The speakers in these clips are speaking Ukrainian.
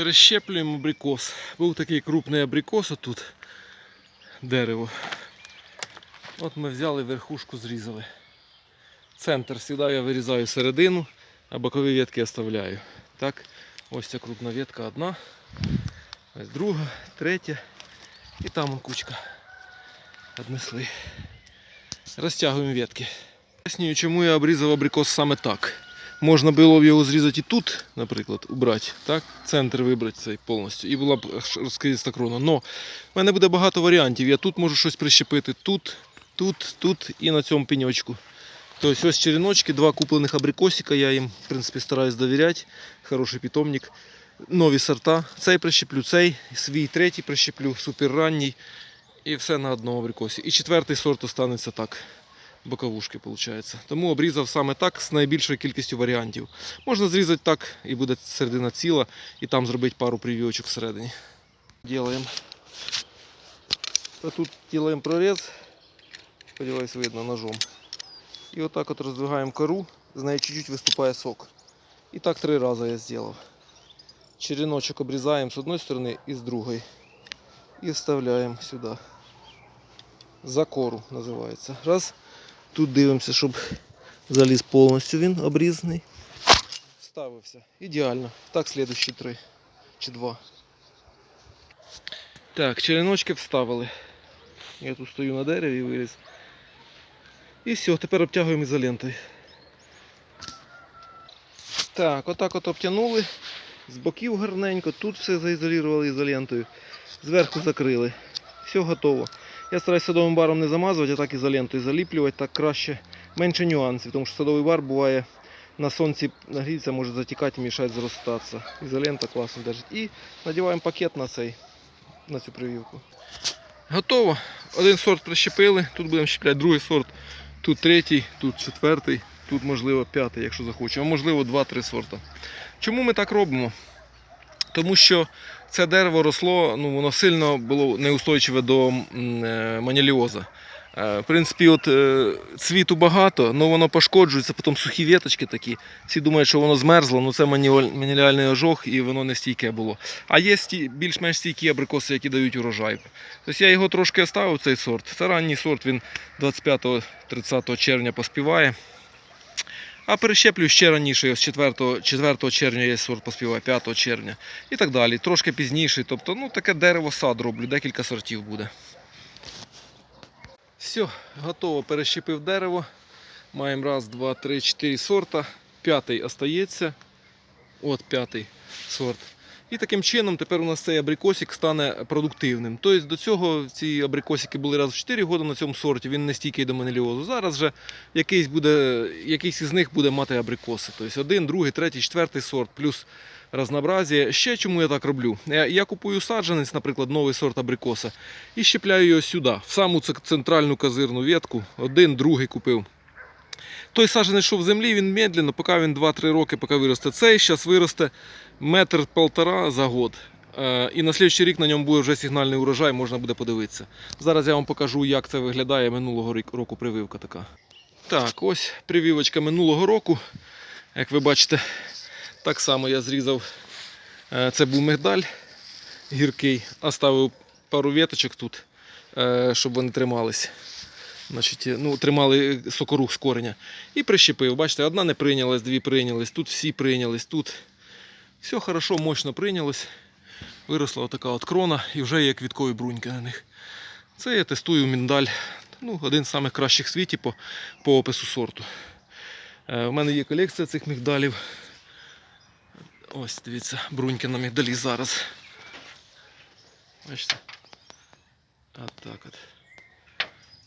Перещеплюємо абрикос. Був такий крупний абрикос отут. Дерево. От ми взяли верхушку, зрізали. Центр завжди я вирізаю середину, а бокові ветки оставляю. Так, ось ця крупна ветка одна, ось друга, третя. І там кучка. Однесли. Розтягуємо ветки. Пояснюю, чому я обрізав абрикос саме так. Можна було б його зрізати і тут, наприклад, убрати, так? центр вибрати цей повністю, і була б розкриста крона. Но в мене буде багато варіантів. Я тут можу щось прищепити, тут, тут, тут і на цьому пеньочку. Тобто ось череночки, два куплених абрикосика, я їм в принципі стараюсь довіряти. Хороший питомник. Нові сорта. Цей прищеплю, цей, свій третій прищеплю, супер ранній. І все на одному абрикосі. І четвертий сорт останеться так. Боковушки, виходить. Тому обрізав саме так з найбільшою кількістю варіантів. Можна зрізати так і буде середина ціла, і там зробити пару привівочок всередині. Ділаємо. Тут ділаємо проріз. Сподіваюсь, видно ножом. І отак от роздвигаємо кору, з неї чуть-чуть виступає сок. І так три рази я зробив. Череночок обрізаємо з одної сторони і з другої. І вставляємо сюди. За кору називається. Раз. Тут дивимося, щоб заліз повністю він обрізаний. Вставився. Ідеально. Так, слідущі три чи два. Так, череночки вставили. Я тут стою на дереві і виріз. І все, тепер обтягуємо ізолентою. Так, отак от обтянули. З боків гарненько, тут все заізолювали ізолентою. Зверху закрили. Все готово. Я стараюсь садовим баром не замазувати, а так ізолентою заліплювати, так краще, менше нюансів, тому що садовий бар буває на сонці нагріється, може затікати і мішати зростатися. Ізолента класно держить. І надіваємо пакет на цей, на цю прививку. Готово. Один сорт прищепили, тут будемо щепляти другий сорт, тут третій, тут четвертий, тут можливо п'ятий, якщо захочемо, а можливо два-три сорта. Чому ми так робимо? Тому що це дерево росло, ну воно сильно було неустойчиве до е, маніліоза. Е, В принципі, от е, цвіту багато, але воно пошкоджується, потім сухі віточки такі. Всі думають, що воно змерзло, ну це маніліальний ожог і воно не стійке було. А є більш-менш стійкі абрикоси, які дають урожай. Тобто я його трошки оставив, цей сорт. Це ранній сорт, він 25-30 червня поспіває. А перещеплю ще раніше, з 4, 4 червня є сорт поспіває, 5 червня і так далі. Трошки пізніше. Тобто, ну таке дерево сад роблю, декілька сортів буде. Все, готово. Перещепив дерево. Маємо раз, два, три, чотири сорта. П'ятий остається. От п'ятий сорт. І таким чином тепер у нас цей абрикосик стане продуктивним. Тобто до цього ці абрикосики були раз в 4 роки на цьому сорті, він не стійкий до манеліозу. Зараз же якийсь, буде, якийсь із них буде мати абрикоси. Тобто один, другий, третій, четвертий сорт, плюс разнообразие. Ще чому я так роблю? Я, я купую саджанець, наприклад, новий сорт абрикоса, і щепляю його сюди, в саму центральну козирну ветку. Один, другий купив. Той саджанець, що в землі, він медленно, поки він 2-3 роки, поки виросте цей, зараз виросте метр полтора за год. Е, І на слідчий рік на ньому буде вже сигнальний урожай, можна буде подивитися. Зараз я вам покажу, як це виглядає минулого року прививка така. Так, ось прививочка минулого року. Як ви бачите, так само я зрізав. е, Це був мигдаль гіркий, оставив пару веточок тут, е, щоб вони тримались. Значить, ну, тримали сокорух з кореня. І прищепив. Бачите, одна не прийнялась, дві прийнялись, тут всі прийнялись, тут все хорошо, мощно прийнялось. Виросла отака от крона і вже є квіткові бруньки на них. Це я тестую міндаль. Ну, один з самих кращих в світі по, по опису сорту. Е, У мене є колекція цих мігдалів. Ось, дивіться, бруньки на мігдалі зараз. Бачите? От так от.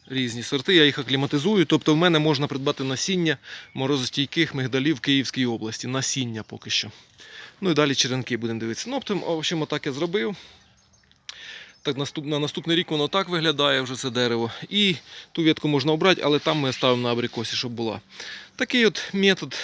Різні сорти, я їх акліматизую. Тобто в мене можна придбати насіння морозостійких мигдалів в Київській області. Насіння поки що. Ну і далі черенки будемо дивитися. Ну, в общем, отак я зробив. Так, наступ, на наступний рік воно так виглядає вже це дерево. І ту ветку можна обрати, але там ми ставимо на абрикосі, щоб була. Такий от метод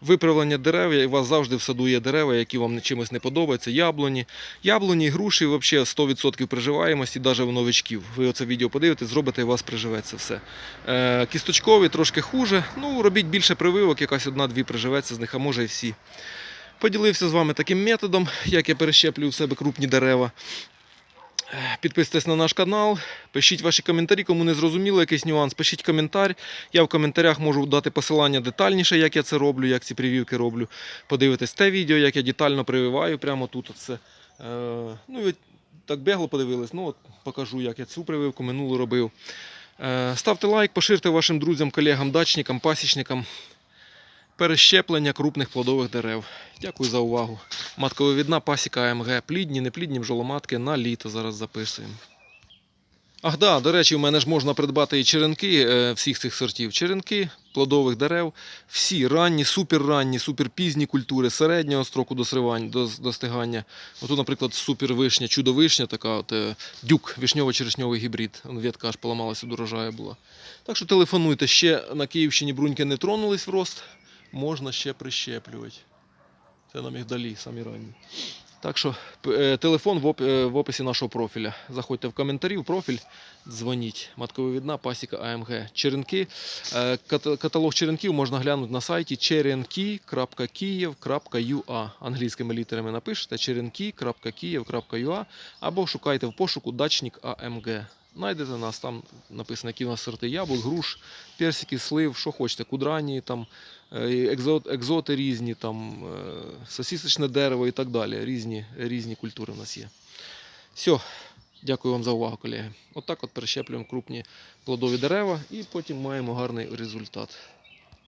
виправлення дерев. І У вас завжди в саду є дерева, які вам чимось не подобаються. Яблуні. Яблуні, груші взагалі 100% приживаємості, навіть у новичків. Ви оце відео подивитесь, зробите і у вас приживеться все. Е, кісточкові трошки хуже. Ну, робіть більше прививок, якась одна-дві приживеться з них, а може і всі. Поділився з вами таким методом, як я перещеплюю в себе крупні дерева. Підписуйтесь на наш канал, пишіть ваші коментарі, кому не зрозуміло якийсь нюанс, пишіть коментар. Я в коментарях можу дати посилання детальніше, як я це роблю, як ці прививки роблю. Подивитесь те відео, як я детально прививаю прямо тут. Оце. Е, ну, так бегло подивились, ну от покажу, як я цю прививку минулу робив. Е, ставте лайк, поширте вашим друзям, колегам, дачникам, пасічникам. Перещеплення крупних плодових дерев. Дякую за увагу. Матковивідна пасіка АМГ. Плідні, неплідні бджоломатки на літо зараз записуємо. Ах, да, до речі, у мене ж можна придбати і черенки е, всіх цих сортів. Черенки плодових дерев, всі ранні, суперранні, суперпізні культури середнього строку дос- достигання. Отут, наприклад, супервишня, чудовишня, така от, е, дюк, вишньово-черешньовий гібрид. Он аж поламалася, до урожаю була. Так що телефонуйте, ще на Київщині бруньки не тронулись в рост, можна ще прищеплювати. Це на мігдалі, самі ранні. Так що е, телефон е, в описі нашого профіля. Заходьте в коментарі, в профіль, дзвоніть. Матковивідна пасіка АМГ. Черенки. Е, Каталог черенків можна глянути на сайті черенки.київ.ua. Англійськими літерами напишете черенки.київ.ua або шукайте в пошуку дачник АМГ. Найдете нас, там написано, які у нас сорти яблук, груш, персики, слив, що хочете, кудрані, там, е, екзот, екзоти різні, там, е, сосісочне дерево і так далі. Різні, різні культури в нас є. Все, дякую вам за увагу, колеги. Отак от перещеплюємо крупні плодові дерева і потім маємо гарний результат.